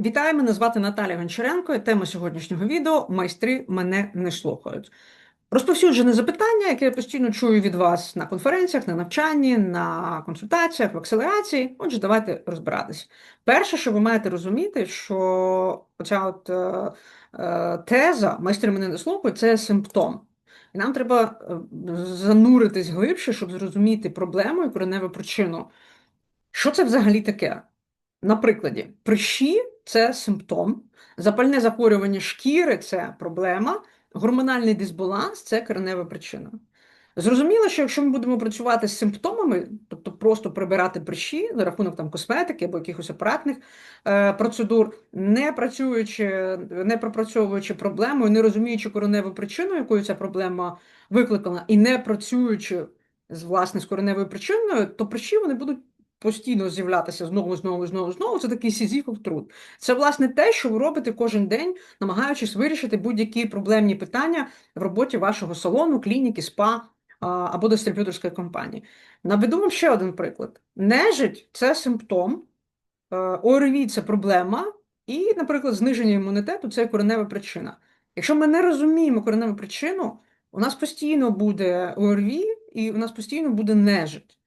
Вітаю, мене звати Наталя Гончаренко. і Тема сьогоднішнього відео майстри мене не слухають. Розповсюджене запитання, яке я постійно чую від вас на конференціях, на навчанні, на консультаціях, в акселерації. Отже, давайте розбиратись. Перше, що ви маєте розуміти, що оця от е, е, теза майстри мене не слухають це симптом. І нам треба е, зануритись глибше, щоб зрозуміти проблему і кореневу причину. Що це взагалі таке? На прикладі, прищі це симптом, запальне захворювання шкіри це проблема, гормональний дисбаланс це коренева причина. Зрозуміло, що якщо ми будемо працювати з симптомами, тобто просто прибирати прищі за рахунок там косметики або якихось апаратних е, процедур, не працюючи, не пропрацьовуючи проблему, не розуміючи кореневу причину, якою ця проблема викликана, і не працюючи з власне з кореневою причиною, то прищі вони будуть постійно з'являтися знову, знову, знову, знову, це такий сізіфов труд. Це, власне, те, що ви робите кожен день, намагаючись вирішити будь-які проблемні питання в роботі вашого салону, клініки, спа або дистриб'юторської компанії. Наведу вам ще один приклад: нежить це симптом, е, ОРВІ це проблема, і, наприклад, зниження імунітету це коренева причина. Якщо ми не розуміємо кореневу причину, у нас постійно буде ОРВІ і у нас постійно буде нежить.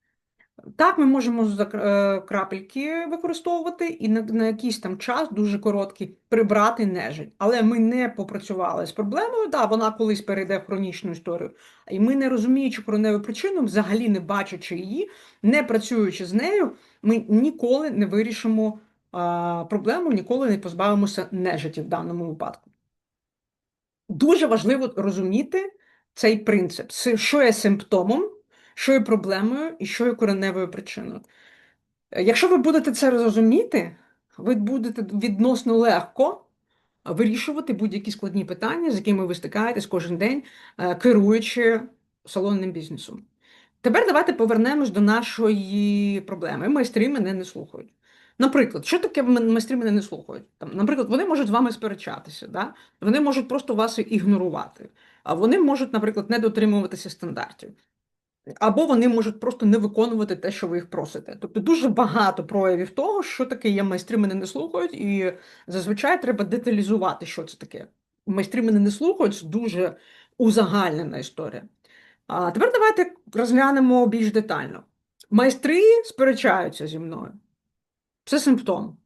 Так, ми можемо е, крапельки використовувати і на, на якийсь там час, дуже короткий, прибрати нежить. Але ми не попрацювали з проблемою, да, вона колись перейде в хронічну історію. І ми, не розуміючи короневу причину, взагалі не бачачи її, не працюючи з нею, ми ніколи не вирішимо а, проблему, ніколи не позбавимося нежиті в даному випадку. Дуже важливо розуміти цей принцип, що є симптомом що є проблемою і що є кореневою причиною. Якщо ви будете це розуміти, ви будете відносно легко вирішувати будь-які складні питання, з якими ви стикаєтесь кожен день, е, керуючи салонним бізнесом. Тепер давайте повернемось до нашої проблеми. Майстри мене не слухають. Наприклад, що таке майстри мене не слухають? Там, Наприклад, вони можуть з вами сперечатися, да? вони можуть просто вас ігнорувати, а вони можуть, наприклад, не дотримуватися стандартів. Або вони можуть просто не виконувати те, що ви їх просите. Тобто дуже багато проявів того, що таке є майстри мене не слухають, і зазвичай треба деталізувати, що це таке. Майстри мене не слухають, це дуже узагальнена історія. А тепер давайте розглянемо більш детально. Майстри сперечаються зі мною. Це симптом.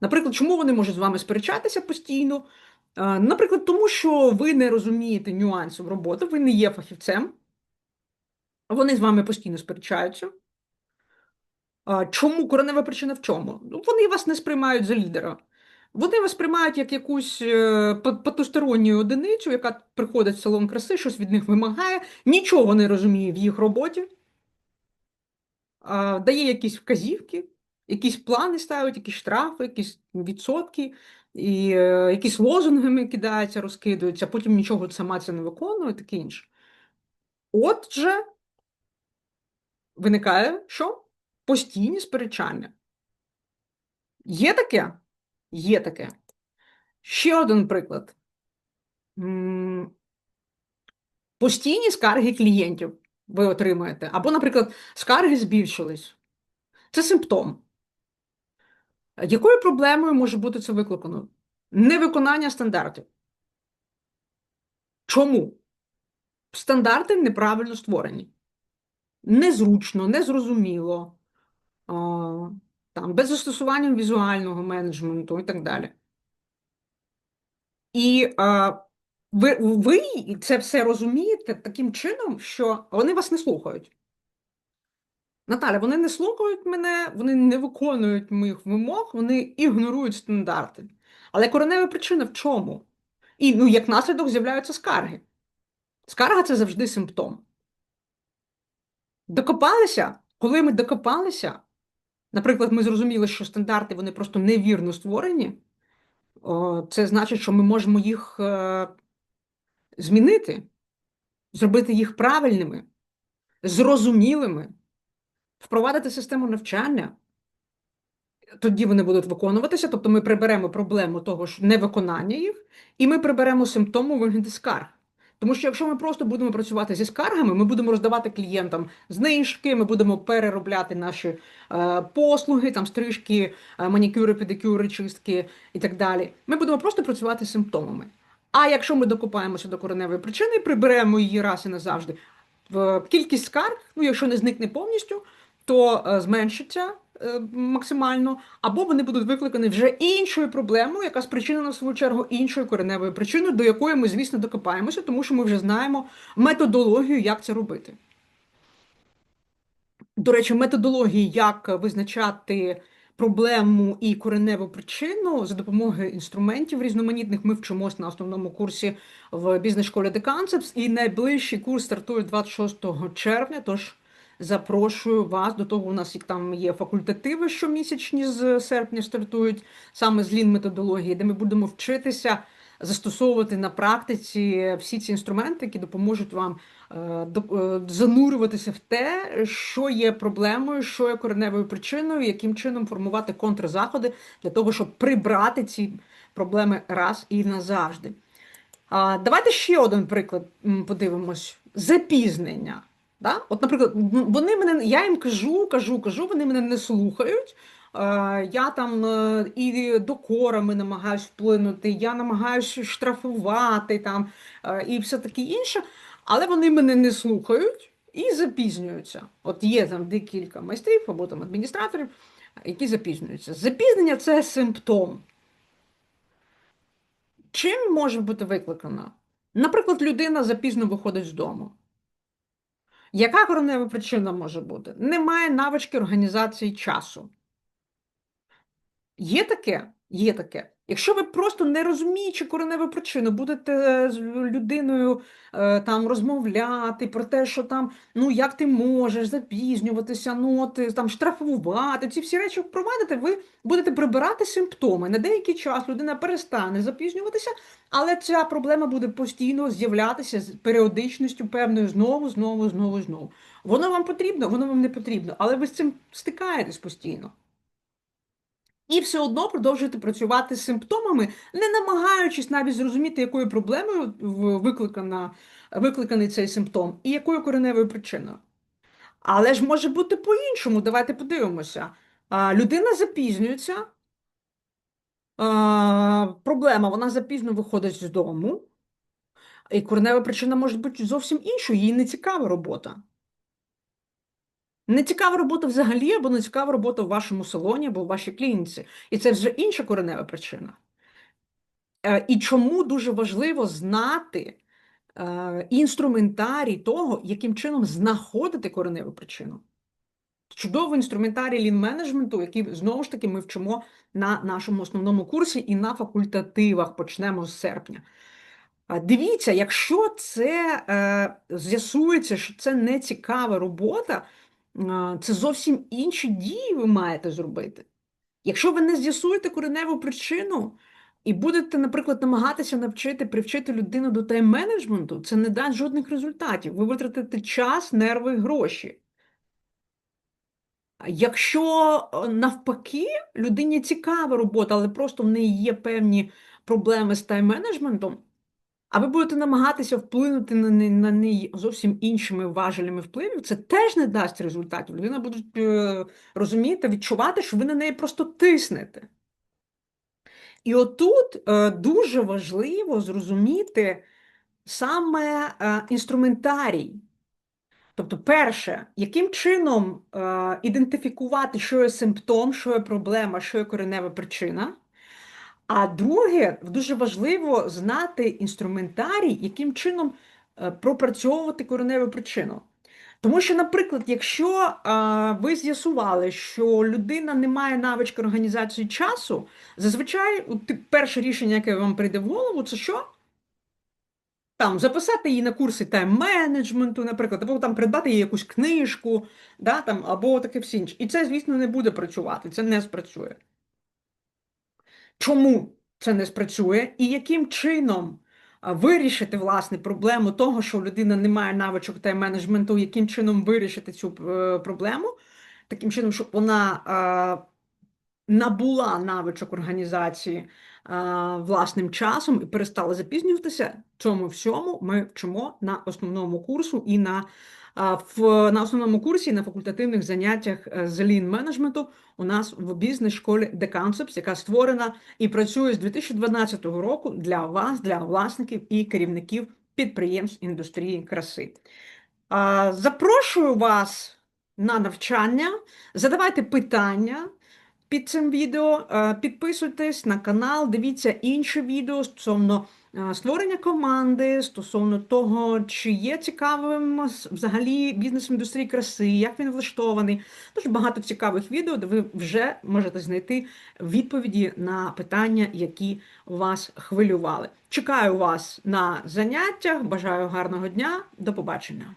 Наприклад, чому вони можуть з вами сперечатися постійно? Наприклад, тому що ви не розумієте нюансів роботи, ви не є фахівцем. Вони з вами постійно сперечаються. Чому коренева причина в чому? Ну, Вони вас не сприймають за лідера. Вони вас сприймають як якусь е, потусторонню одиницю, яка приходить в салон краси, щось від них вимагає, нічого не розуміє в їх роботі, дає якісь вказівки, якісь плани ставить, якісь штрафи, якісь відсотки, і е, якісь лозунгами кидаються, розкидаються, потім нічого сама це не виконує, таке інше. Отже, виникає що? Постійні сперечання. Є таке? Є таке. Ще один приклад. Постійні скарги клієнтів ви отримаєте. Або, наприклад, скарги збільшились. Це симптом. Якою проблемою може бути це викликано? Невиконання стандартів. Чому? Стандарти неправильно створені незручно, незрозуміло, там, без застосування візуального менеджменту і так далі. І ви, ви це все розумієте таким чином, що вони вас не слухають. Наталя, вони не слухають мене, вони не виконують моїх вимог, вони ігнорують стандарти. Але коренева причина в чому? І ну, як наслідок з'являються скарги. Скарга це завжди симптом. Докопалися, коли ми докопалися, наприклад, ми зрозуміли, що стандарти вони просто невірно створені, це значить, що ми можемо їх е, змінити, зробити їх правильними, зрозумілими, впровадити систему навчання. Тоді вони будуть виконуватися, тобто ми приберемо проблему того, що невиконання їх, і ми приберемо симптом у вигляді скарг. Тому що якщо ми просто будемо працювати зі скаргами, ми будемо роздавати клієнтам знижки, ми будемо переробляти наші е, послуги, там стрижки, е, манікюри, педикюри, чистки і так далі. Ми будемо просто працювати з симптомами. А якщо ми докопаємося до кореневої причини, приберемо її раз і назавжди, кількість скарг, ну якщо не зникне повністю, то е, зменшиться максимально, або вони будуть викликані вже іншою проблемою, яка спричинена в свою чергу іншою кореневою причиною, до якої ми, звісно, докопаємося, тому що ми вже знаємо методологію, як це робити. До речі, методології, як визначати проблему і кореневу причину за допомогою інструментів різноманітних ми вчимось на основному курсі в бізнес-школі The Concepts, і найближчий курс стартує 26 червня, тож запрошую вас до того, у нас там є факультативи щомісячні з серпня стартують саме з лін-методології, де ми будемо вчитися застосовувати на практиці всі ці інструменти, які допоможуть вам е, е, занурюватися в те, що є проблемою, що є кореневою причиною, яким чином формувати контрзаходи для того, щоб прибрати ці проблеми раз і назавжди. Давайте ще один приклад подивимось: запізнення. Да? От, наприклад, вони мене, я їм кажу, кажу, кажу, вони мене не слухають. Я там е, і докорами намагаюсь вплинути, я намагаюся штрафувати там е, і все таке інше, але вони мене не слухають і запізнюються. От є там декілька майстрів або там адміністраторів, які запізнюються. Запізнення це симптом. Чим може бути викликано? Наприклад, людина запізно виходить з дому. Яка коренева причина може бути? Немає навички організації часу. Є таке? Є таке. Якщо ви просто не розуміючи кореневу причину, будете з людиною е, там розмовляти про те, що там, ну як ти можеш запізнюватися, ну от, е, там штрафувати, ці всі речі впровадите, ви будете прибирати симптоми. На деякий час людина перестане запізнюватися, але ця проблема буде постійно з'являтися з періодичністю певною знову, знову, знову, знову. Воно вам потрібно, воно вам не потрібно, але ви з цим стикаєтесь постійно. І все одно продовжуєте працювати з симптомами, не намагаючись навіть зрозуміти, якою проблемою викликана, викликаний цей симптом і якою кореневою причиною. Але ж може бути по-іншому. Давайте подивимося. Людина запізнюється. Проблема, вона запізно виходить з дому. І коренева причина може бути зовсім іншою, їй не цікава робота. Не цікава робота взагалі, або не цікава робота в вашому салоні або в вашій клініці. І це вже інша коренева причина. Е, І чому дуже важливо знати е, інструментарій того, яким чином знаходити кореневу причину. Чудовий інструментарій лін-менеджменту, який знову ж таки ми вчимо на нашому основному курсі і на факультативах почнемо з серпня. Дивіться, якщо це е, з'ясується, що це не цікава робота, це зовсім інші дії ви маєте зробити. Якщо ви не з'ясуєте кореневу причину і будете, наприклад, намагатися навчити, привчити людину до тайм-менеджменту, це не дасть жодних результатів. Ви витратите час, нерви, гроші. Якщо е, навпаки людині цікава робота, але просто в неї є певні проблеми з тайм-менеджментом, а ви будете намагатися вплинути на неї, на неї зовсім іншими важелями впливів, це теж не дасть результатів. Людина буде розуміти, відчувати, що ви на неї просто тиснете. І отут е, дуже важливо зрозуміти саме е, інструментарій. Тобто, перше, яким чином е, ідентифікувати, що є симптом, що є проблема, що є коренева причина. А друге, дуже важливо знати інструментарій, яким чином е, пропрацьовувати кореневу причину. Тому що, наприклад, якщо а, ви з'ясували, що людина не має навички організації часу, зазвичай перше рішення, яке вам прийде в голову, це що? Там записати її на курси тайм-менеджменту, наприклад, або там придбати їй якусь книжку, да, там, або таке все інше. І це, звісно, не буде працювати, це не спрацює. Чому це не спрацює, і яким чином вирішити власне проблему того, що людина не має навичок тайм-менеджменту, яким чином вирішити цю е, проблему, таким чином, щоб вона набула навичок організації а, власним часом і перестала запізнюватися, цьому всьому ми вчимо на основному курсу і на, в, на основному курсі на факультативних заняттях е, з лін-менеджменту у нас в бізнес-школі The Concepts, яка створена і працює з 2012 року для вас, для власників і керівників підприємств індустрії краси. Запрошую вас на навчання, задавайте питання під цим відео, е, підписуйтесь на канал, дивіться інші відео стосовно е, створення команди, стосовно того, чи є цікавим взагалі бізнес індустрії краси, як він влаштований. Дуже багато цікавих відео, де ви вже можете знайти відповіді на питання, які вас хвилювали. Чекаю вас на заняттях. Бажаю гарного дня. До побачення.